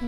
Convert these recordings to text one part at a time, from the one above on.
กิ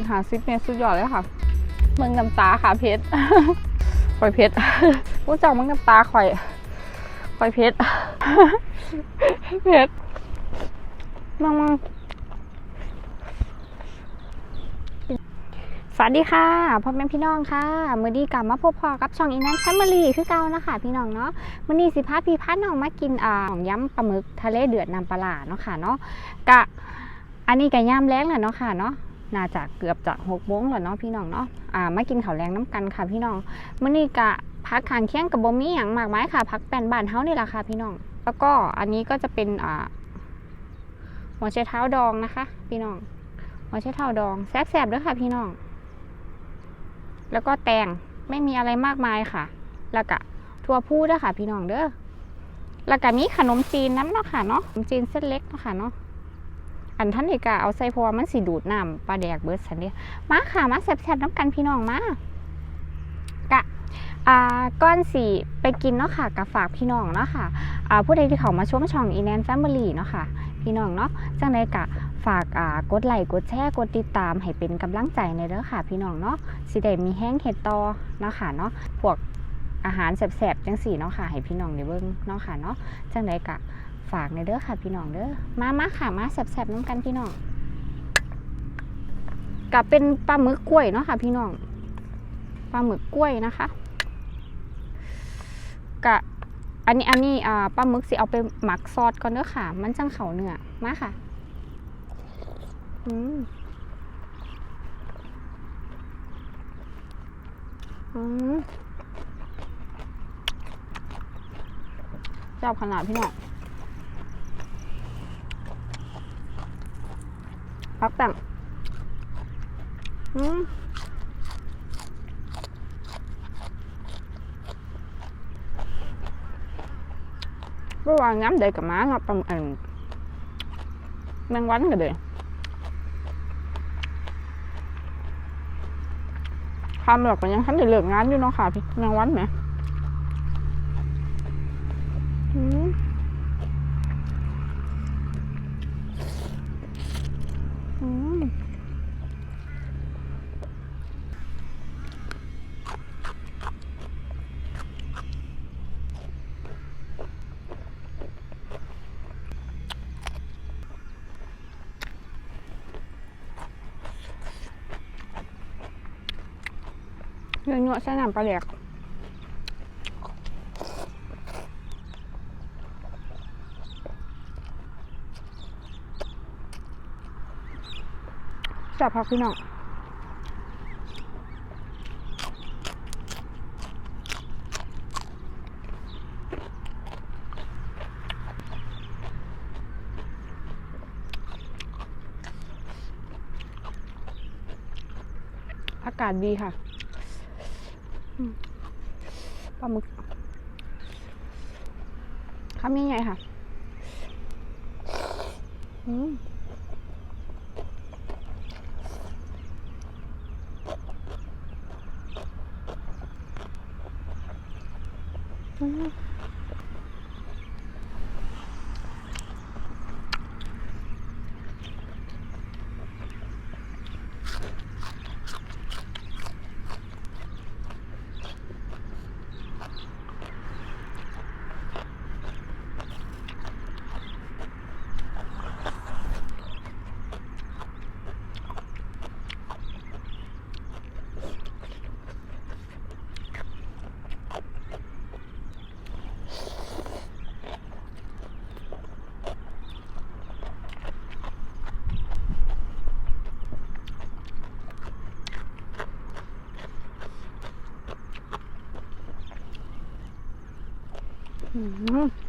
นหาซิปเนี่ยสุดยอดเลยค่ะ เมืองน้ำตาค่ะเพชรข่อยเพชรรู้จักเมืองน้ำตาข่อยข่อยเพชรเพชรมังมัง วัสดีค่ะพ่อแม่พี่น้องค่ะ มือดีกลับมาพบพอกับช่องอีนันแฟมิลี่คือเก่านะคะพี่น้องเนาะมือนี้สิพาพี่พาน้องมากินอ่าของยำปลาหมึกทะเลเดือดน้ำปลาร้าเนาะค่ะเนาะกะอันนี้ก็ย่ามแรงแหละเนาะค่ะเนาะน่าจะเกือบจะหกโมงแล้วเนาะพี่น้องเนาะอ่ามากินข้าวแรงน้ำกันค่ะพี่น้องมือนี้กะพักขางเคียงกับบ่มีหยังมากมายค่ะพักแป้นบานเฮานี่แหละค่ะพี่น้อง แล้วก็อันนี้ก็จะเป็นอ่าหัวไชเท้าดองนะคะ พี่น้องหัวไชเท้าดองแซ่บๆด้วยค่ะพี่น้อง แล้วก็แตงไม่มีอะไรมากมายค่ะ แล้วก็ถั่วพูด้วยค่ะ พี่น้องเด้อแล้วก็มีขนมจีนน้ำเนาะค่ะเนาะขนมจีนเส้นเล็กเนาะค่ะเนาะอันท่านเอกาเอาใส่พราะว่ามันสิดูดน้ำปลาแดกเบิร์ดสันเดียมาค่ะมาแซ่บๆน้ำกันพี่น้องมากะอ่าก้อนสีไปกินเนาะค่ะกับฝากพี่น้องเนาะค่ะอ่าผู้ใดที่เขามาชมช่องอีแนนแฟมิลี่เนาะค่ะ พี่น้องเนาะจังใดกะ ฝากกดไลค์กดแชร์กดติดตามให้เป็นกำลังใจในเด้อค่ะ พี่น้องเนาะสิได้มีแห้งเห็ดตอเนาะค่ะเนาะพวกอาหารแซ่บๆจังสี่เนาะค่ะ ให้พี่น้องได้เบิ่งเนาะค่ะเนาะจังใดกะฝากในเด้อค่ะ พี่น้องเด้อมามาค่ะมาแซ่บๆน้ำกันพี่น้องกับเป็นปลาหมึกกล้วยเนาะค่ะ พี่น้องปลาหมึกกล้วยนะคะกะอันนี้อันนี้อ่าปลาหมึกสิเอาไปหมักซอสก่อนเด้อค่ะ มันจังเขาเนื้อมาค่ะ อืมอืมเจ้าขนาดพี่น้องพักแต่งอืมเมื่อวานย้ำเด็กกับม้าเนาะประมาณแมงวันกันเลยทำหรอกก็ยังทันได้เลิกงานอยู่เนาะค่ะพี่แมงวันไหมอืม อืมเนื้อเนื้อสน้ำปลาแหลกจับพักพี่น้องอากาศดีค่ะ ปลาหมึกคำยังไงค่ะอืมอืม อืม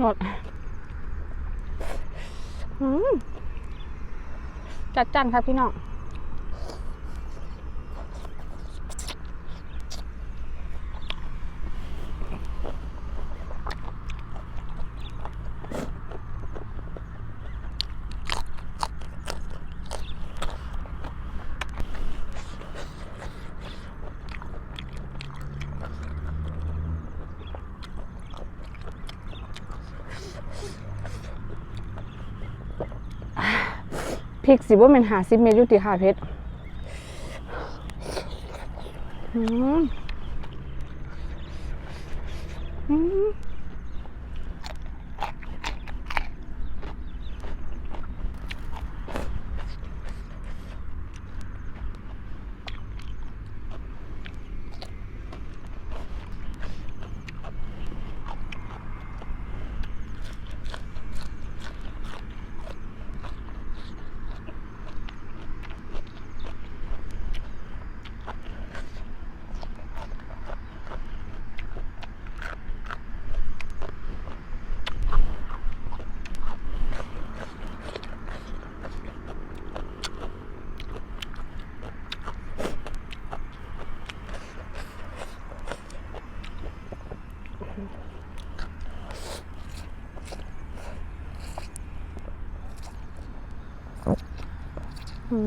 หมดจัดจันครับพี่น้อง พริกสิบ่แม่นหาสิบเมตรยุติค่ะเพชร อื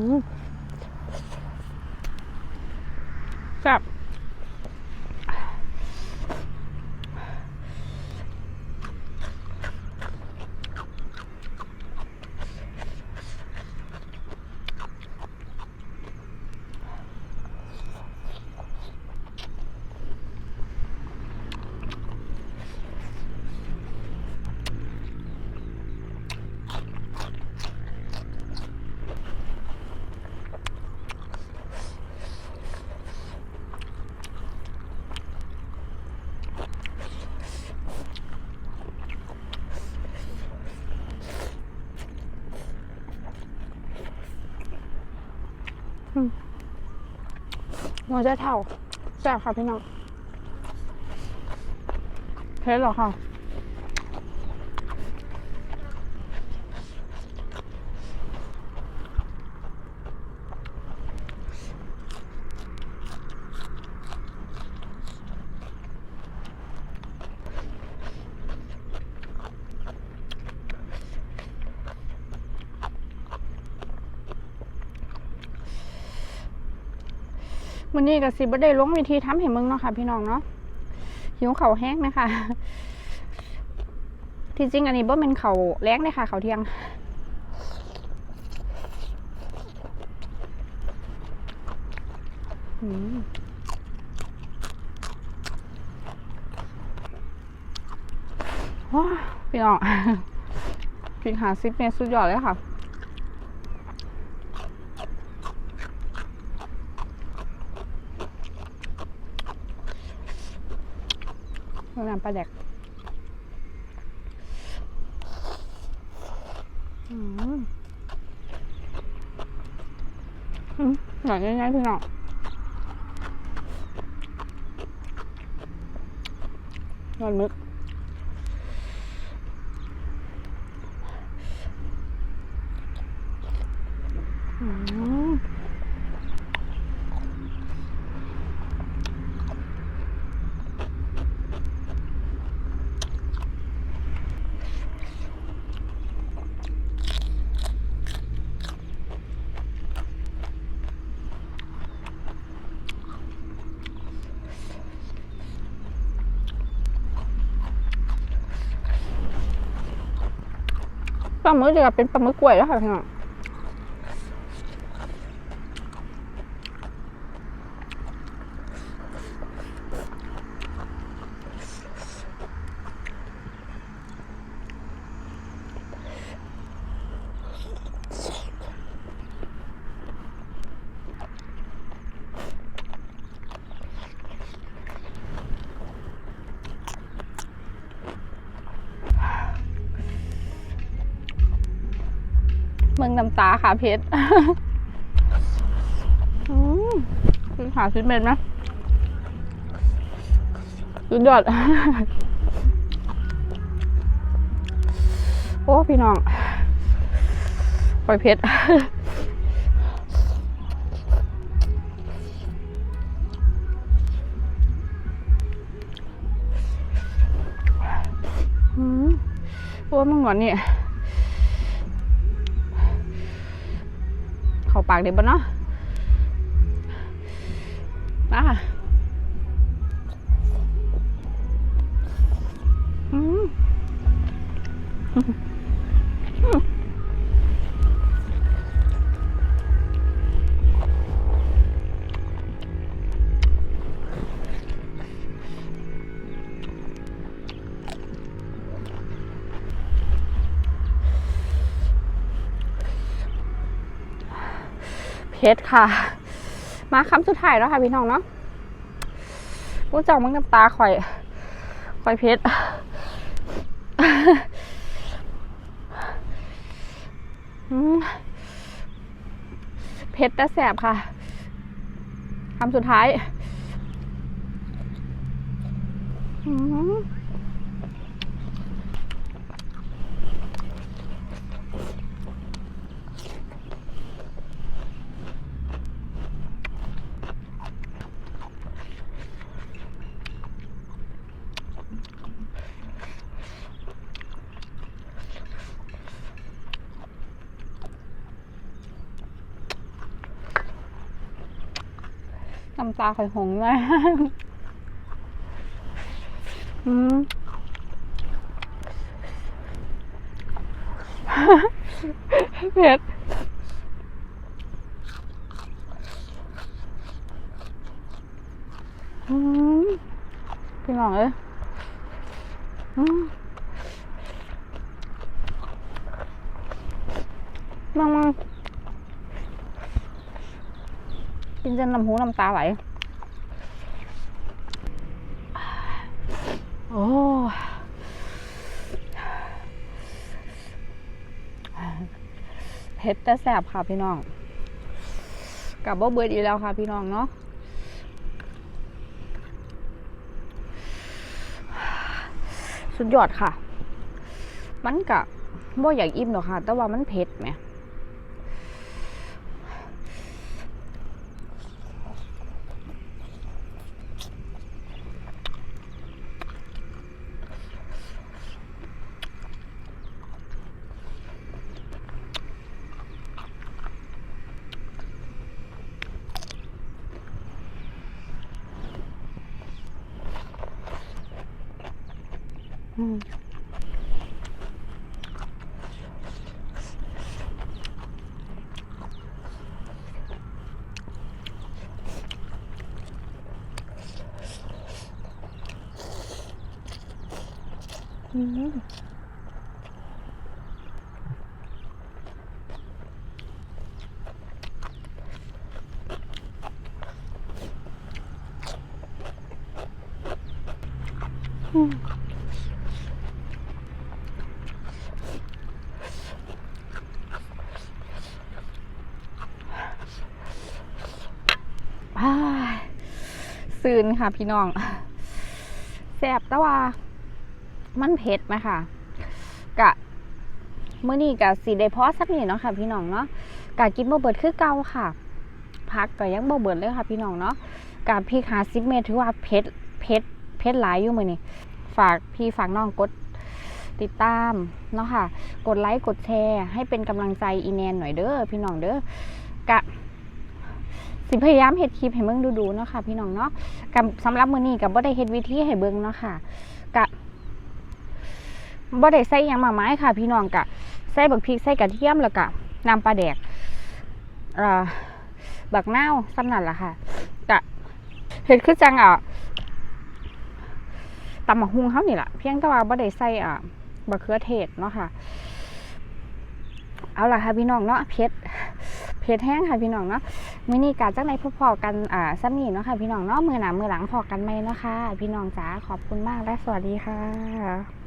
หัวใจเท่าแซ่บค่ะพี่น้องเพชรเหรอค่ะ วันนี้กับสิบได้ลงวิธีทำให้มึงเนาะค่ะ พี่น้องเนาะหิวเข่าแห้งนะคะที่จริงอันนี้บ่เป็นเข่าแรงเลยค่ะเข่าเที่ยง อืมว้าพี่น้องพริกหาซิปเนี่ยสุดยอดเลยค่ะ น้ำปลาแดกอืมอืมหน่อยง่ายๆพี่น้องนอนมึกอืม ปลาหมึกจะเป็นปลาหมึกกล้วยแล้วค่ะพี่น้อง น้ำตาค่ะเพชรคือหาชิ้นเป็นไหมสุดยอด โอ้ พี่น้อง ปล่อยเพชรอืมโอ้มันหวานนี่ ปากเด็บ่เนาะมาค่ะ เพชรค่ะ มาคำสุดท้ายแล้วค่ะพี่น้องเนาะกูจังมึงน้ำตาข่อย ข่อยเพชรเพชรแต่แสบค่ะคำสุดท้าย อืม น้ำตาข่อยหงเลยอืมเผ็ดอืมพี่น้องเอ้ยอืมมังมัง กินจนน้ำหูน้ำตาไหลโอ้เผ็ดแต่แสบค่ะพี่น้องกลับบ่เบิดอีกแล้วค่ะพี่น้องเนาะสุดยอดค่ะ มันกะบ่อยากอิ่มหรอกค่ะ แต่ว่ามันเผ็ดไหม อืมอืมอืม อ้ายซืน ค่ะพี่น้องแสบแต่ว่ามันเผ็ดไหมค่ะกะเมื่อนี้กะสีได้พอสักนิดเนาะค่ะ พี่น้องเนาะกะกินบ่เบิดคือเก่าค่ะพักก็ยังบ่เบิดเลยค่ะ พี่น้องเนาะกะพริกหาซิเมตรถือว่าเผ็ดเผ็ดเผ็ดหลายอยู่มือนี้ฝากพี่ฝากน้องกดติดตามเนาะค่ะ กดไลค์กดแชร์ ให้เป็นกำลังใจอีแนนหน่อยเด้อพี่น้องเด้อกะ สิพยายามเฮ็ดคลิปให้เบิ่งดูๆเนาะค่ะพี่น้องเนาะกับสำหรับมื้อนี้ก็บ่ได้เฮ็ดวิธีให้เบิ่งเนาะค่ะกะบ่ได้ใส่หยังมากมายค่ะ พี่น้องกะใส่บักพริกใส่กระเทียมแล้วก็น้ำปลาแดกเอ่อบักเนาวซ้ำนั่นล่ะค่ะกะเฮ็ดคือจังอะตำบักฮุงเฮานี่ล่ะเพียงแต่ว่าบ่ได้ใส่อะบักเขือเทศเนาะค่ะ เอาล่ะค่ะพี่น้องเนาะเพ็ดเพ็ดแห้งค่ะพี่น้องเนาะมินี่การจักในพพอๆกันอ่าซ้ำนี่เนาะค่ะพี่น้องเนาะมือหนามือหลังพอกันไหมเนาะค่ะพี่น้องจ๋าขอบคุณมากและสวัสดีค่ะ